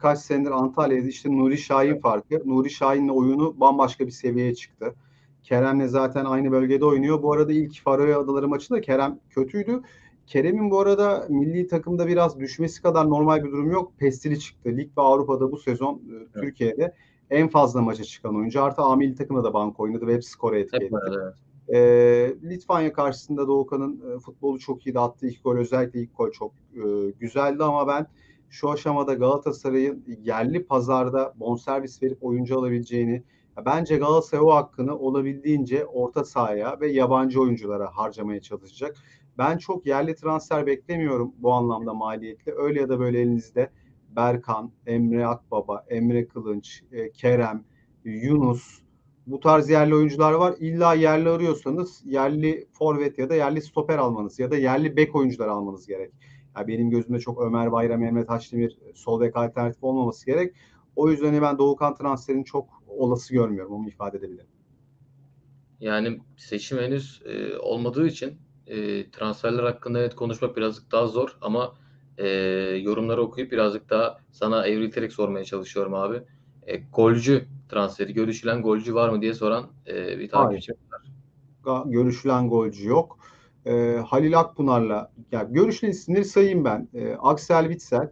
birkaç senedir Antalya'da işte Nuri Şahin farkı. Nuri Şahin'le oyunu bambaşka bir seviyeye çıktı. Kerem'le zaten aynı bölgede oynuyor. Bu arada ilk Faroe Adaları maçında Kerem kötüydü. Kerem'in bu arada milli takımda biraz düşmesi kadar normal bir durum yok. Pestili çıktı. Lig ve Avrupa'da bu sezon e, evet. Türkiye'de en fazla maça çıkan oyuncu. Artı A milli takımda da bank oynadı ve hep skora etki etti. Evet. E, Litvanya karşısında Doğukan'ın e, futbolu çok iyi attığı ilk gol özellikle ilk gol çok e, güzeldi ama ben şu aşamada Galatasaray'ın yerli pazarda bonservis verip oyuncu alabileceğini bence Galatasaray o hakkını olabildiğince orta sahaya ve yabancı oyunculara harcamaya çalışacak. Ben çok yerli transfer beklemiyorum bu anlamda maliyetli. Öyle ya da böyle elinizde Berkan, Emre Akbaba, Emre Kılınç, e, Kerem, Yunus bu tarz yerli oyuncular var. İlla yerli arıyorsanız yerli forvet ya da yerli stoper almanız ya da yerli bek oyuncular almanız gerek. Yani benim gözümde çok Ömer Bayram, Mehmet Haçdemir sol bek alternatif olmaması gerek. O yüzden ben Doğukan transferini çok olası görmüyorum. Onu ifade edebilirim. Yani seçim henüz e, olmadığı için e, transferler hakkında evet konuşmak birazcık daha zor ama e, yorumları okuyup birazcık daha sana evrilterek sormaya çalışıyorum abi. E, golcü transferi, görüşülen golcü var mı diye soran e, bir takipçi var. Görüşülen golcü yok. E, Halil Akpınar'la yani görüşülen isimleri sayayım ben. E, Aksel Witsel,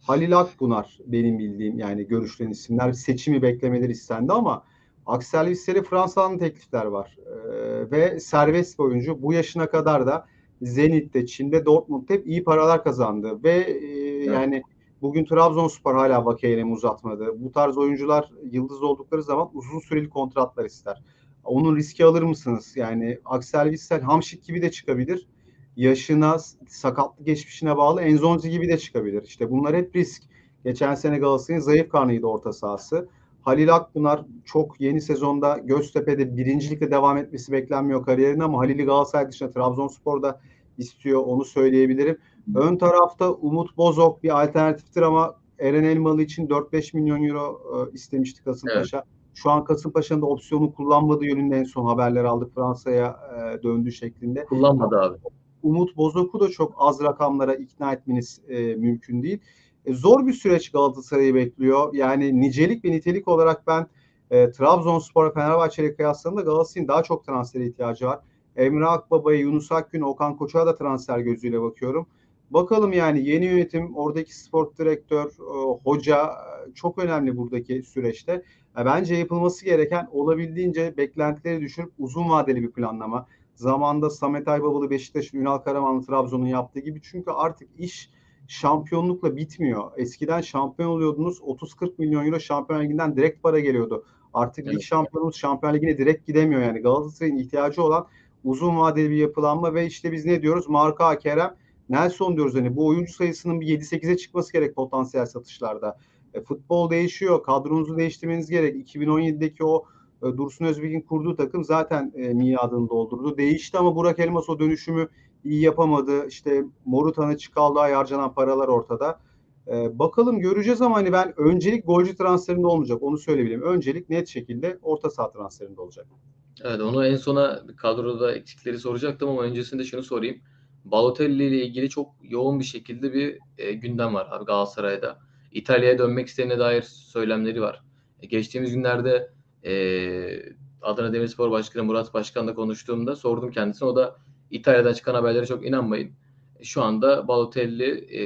Halil Akpınar benim bildiğim yani görüşülen isimler. Seçimi beklemeleri istendi ama Aksel Witsel'e Fransa'dan teklifler var. E, ve serbest bir oyuncu. Bu yaşına kadar da Zenit'te, Çin'de, Dortmund'da hep iyi paralar kazandı ve e, evet. yani bugün Trabzonspor hala Vakeye'ne uzatmadı. Bu tarz oyuncular yıldız oldukları zaman uzun süreli kontratlar ister. Onun riski alır mısınız? Yani Axel Witsel Hamşik gibi de çıkabilir. Yaşına, sakatlık geçmişine bağlı Enzonzi gibi de çıkabilir. İşte bunlar hep risk. Geçen sene Galatasaray'ın zayıf karnıydı orta sahası. Halil Akpınar çok yeni sezonda Göztepe'de birincilikle devam etmesi beklenmiyor kariyerinde ama Halil'i Galatasaray dışında Trabzonspor'da istiyor onu söyleyebilirim. Ön tarafta Umut Bozok bir alternatiftir ama Eren Elmalı için 4-5 milyon euro e, istemişti Kasımpaşa. Evet. Şu an Kasımpaşa'nın da opsiyonu kullanmadığı yönünde en son haberler aldık Fransa'ya e, döndüğü şeklinde. Kullanmadı abi. Umut Bozok'u da çok az rakamlara ikna etmeniz e, mümkün değil. E, zor bir süreç Galatasaray'ı bekliyor. Yani nicelik ve nitelik olarak ben e, Trabzonspor ve Fenerbahçe ile kıyasladığımda Galatasaray'ın daha çok transfere ihtiyacı var. Emre Akbaba'ya, Yunus Akgün, Okan Koç'a da transfer gözüyle bakıyorum. Bakalım yani yeni yönetim, oradaki spor direktör, e, hoca e, çok önemli buradaki süreçte. E, bence yapılması gereken olabildiğince beklentileri düşürüp uzun vadeli bir planlama. Zamanda Samet Aybabalı, Beşiktaş, Ünal Karamanlı, Trabzon'un yaptığı gibi. Çünkü artık iş şampiyonlukla bitmiyor. Eskiden şampiyon oluyordunuz 30-40 milyon euro şampiyon liginden direkt para geliyordu. Artık evet. lig şampiyonumuz şampiyon ligine direkt gidemiyor yani. Galatasaray'ın ihtiyacı olan uzun vadeli bir yapılanma ve işte biz ne diyoruz? Marka Kerem Nelson diyoruz hani bu oyuncu sayısının bir 7-8'e çıkması gerek potansiyel satışlarda. E, futbol değişiyor. Kadronuzu değiştirmeniz gerek. 2017'deki o e, Dursun Özbek'in kurduğu takım zaten e, miadını doldurdu. Değişti ama Burak Elmas o dönüşümü iyi yapamadı. İşte Morutan'ı çıkaldığa harcanan paralar ortada. Ee, bakalım göreceğiz ama hani ben öncelik golcü transferinde olmayacak. Onu söyleyebilirim. Öncelik net şekilde orta saha transferinde olacak. Evet onu en sona kadroda eksikleri soracaktım ama öncesinde şunu sorayım. Balotelli ile ilgili çok yoğun bir şekilde bir e, gündem var abi Galatasaray'da. İtalya'ya dönmek istediğine dair söylemleri var. E, geçtiğimiz günlerde e, Adana Demirspor Başkanı Murat Başkan'la konuştuğumda sordum kendisine. O da İtalya'dan çıkan haberlere çok inanmayın. Şu anda Balotelli e,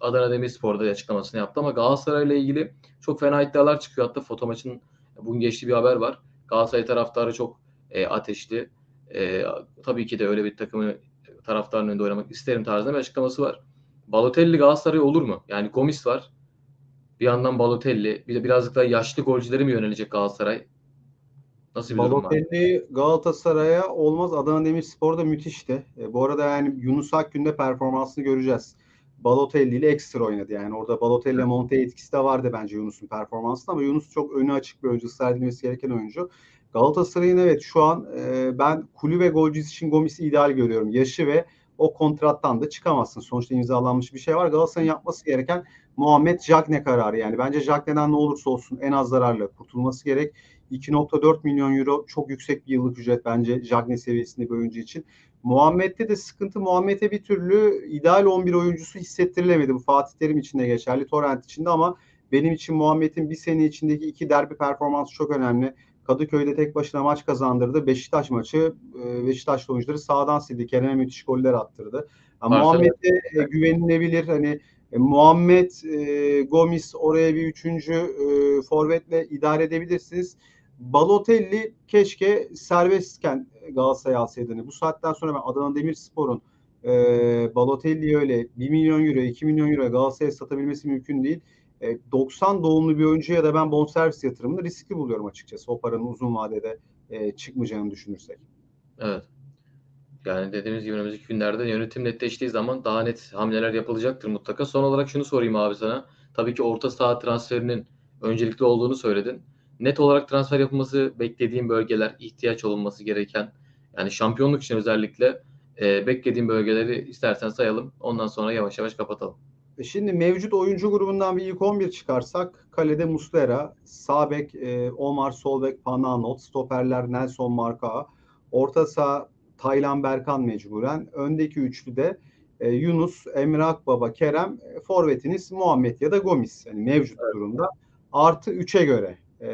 Adana Demirspor'da açıklamasını yaptı ama Galatasaray ile ilgili çok fena iddialar çıkıyor. Hatta foto maçın bugün geçtiği bir haber var. Galatasaray taraftarı çok e, ateşli. E, tabii ki de öyle bir takımı taraftarın önünde oynamak isterim tarzında bir açıklaması var. Balotelli Galatasaray olur mu? Yani Gomis var. Bir yandan Balotelli. Bir de birazcık daha yaşlı golcüleri mi yönelecek Galatasaray? Nasıl bir Balotelli Galatasaray'a olmaz. Adana Demirspor da müthişti. E, bu arada yani Yunus Akgün'de performansını göreceğiz. Balotelli ile ekstra oynadı. Yani orada Balotelli ile Monte etkisi de vardı bence Yunus'un performansında ama Yunus çok önü açık bir oyuncu, ısrar gereken oyuncu. Galatasaray'ın evet şu an e, ben kulü ve golcüsü için Gomis'i ideal görüyorum. Yaşı ve o kontrattan da çıkamazsın. Sonuçta imzalanmış bir şey var. Galatasaray'ın yapması gereken Muhammed Jagne kararı. Yani bence Jagne'den ne olursa olsun en az zararla kurtulması gerek. 2.4 milyon euro çok yüksek bir yıllık ücret bence Cagney seviyesinde bir oyuncu için. Muhammed'de de sıkıntı. Muhammed'e bir türlü ideal 11 oyuncusu hissettirilemedi. Bu Fatih Terim için de geçerli, Torrent için de ama benim için Muhammed'in bir sene içindeki iki derbi performansı çok önemli. Kadıköy'de tek başına maç kazandırdı. Beşiktaş maçı e, Beşiktaşlı oyuncuları sağdan sildi. Kerem'e müthiş goller attırdı. Yani Muhammed'e e, güvenilebilir. Hani e, Muhammed, e, Gomis oraya bir üçüncü e, forvetle idare edebilirsiniz. Balotelli keşke serbestken Galatasaray'a alsaydı. Hani bu saatten sonra ben Adana Demirspor'un e, Balotelli'yi öyle 1 milyon euro, 2 milyon euro Galatasaray'a satabilmesi mümkün değil. E, 90 doğumlu bir oyuncuya da ben bonservis yatırımını riskli buluyorum açıkçası. O paranın uzun vadede e, çıkmayacağını düşünürsek. Evet. Yani dediğimiz gibi önümüzdeki günlerde yönetim netleştiği zaman daha net hamleler yapılacaktır mutlaka. Son olarak şunu sorayım abi sana. Tabii ki orta saha transferinin öncelikli olduğunu söyledin. Net olarak transfer yapılması beklediğin bölgeler, ihtiyaç olunması gereken yani şampiyonluk için özellikle e, beklediğin bölgeleri istersen sayalım. Ondan sonra yavaş yavaş kapatalım. E Şimdi mevcut oyuncu grubundan bir ilk 11 çıkarsak kalede Muslera, sağ bek e, Omar, sol bek Pananot, stoperler Nelson Marka, orta saha Taylan Berkan mecburen, öndeki üçlüde e, Yunus, Emre Akbaba, Kerem, e, forvetiniz Muhammed ya da Gomis yani mevcut durumda. Artı 3'e göre e,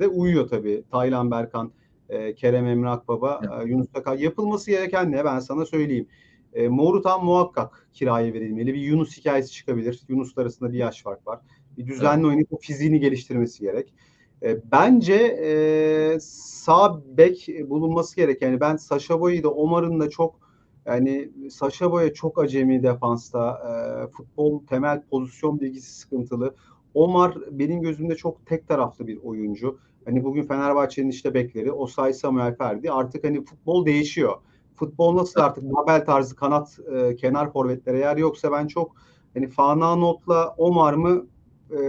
de uyuyor tabii Taylan Berkan, e, Kerem Emre Akbaba, e, Yunus Akar. Yapılması gereken ne ben sana söyleyeyim. E, Morutan muhakkak kiraya verilmeli. Bir Yunus hikayesi çıkabilir. Yunus'la arasında bir yaş fark var. Bir düzenli oynayıp o fiziğini geliştirmesi gerek. E, bence e, sağ bek bulunması gerek. Yani ben Boy'u da Omar'ın da çok yani Saşa Boy'a çok acemi defansta. E, futbol temel pozisyon bilgisi sıkıntılı. Omar benim gözümde çok tek taraflı bir oyuncu. Hani bugün Fenerbahçe'nin işte bekleri Osay Samuel Ferdi. Artık hani futbol değişiyor futbol nasıl artık Babel tarzı kanat e, kenar forvetlere yer yoksa ben çok hani Fananot'la Omar mı e,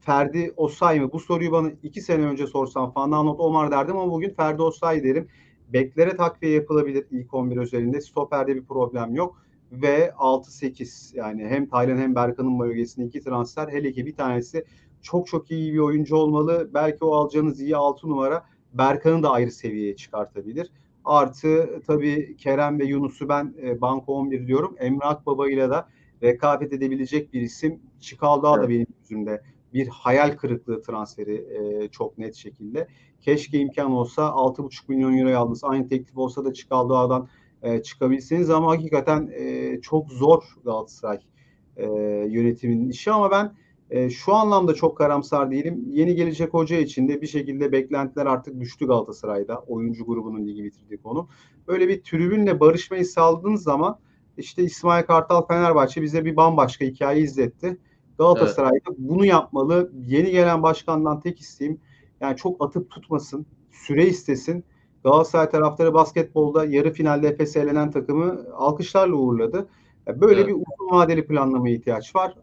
Ferdi Osay mı? Bu soruyu bana iki sene önce sorsan Fananot Omar derdim ama bugün Ferdi Osay derim. Beklere takviye yapılabilir ilk 11 özelinde. Stoperde bir problem yok. Ve 6-8 yani hem Taylan hem Berkan'ın bölgesinde iki transfer. Hele ki bir tanesi çok çok iyi bir oyuncu olmalı. Belki o alacağınız iyi 6 numara Berkan'ı da ayrı seviyeye çıkartabilir. Artı tabii Kerem ve Yunus'u ben e, banko 11 diyorum. Emre Akbaba ile de rekabet edebilecek bir isim. Çikaldağ da Evet. benim gözümde bir hayal kırıklığı transferi e, çok net şekilde. Keşke imkan olsa 6,5 milyon euroya aldınız. Aynı teklif olsa da Çikaldağ'dan e, çıkabilseniz ama hakikaten e, çok zor Galatasaray e, yönetiminin işi ama ben e, şu anlamda çok karamsar değilim. Yeni gelecek hoca için de bir şekilde beklentiler artık düştü Galatasaray'da. Oyuncu grubunun ligi bitirdiği konu. Böyle bir tribünle barışmayı sağladığınız zaman işte İsmail Kartal Fenerbahçe bize bir bambaşka hikaye izletti. Galatasaray'da bunu yapmalı. Yeni gelen başkandan tek isteğim yani çok atıp tutmasın, süre istesin. Galatasaray taraftarı basketbolda yarı finalde Efes'e elenen takımı alkışlarla uğurladı. Böyle Evet. bir uzun vadeli planlamaya ihtiyaç var.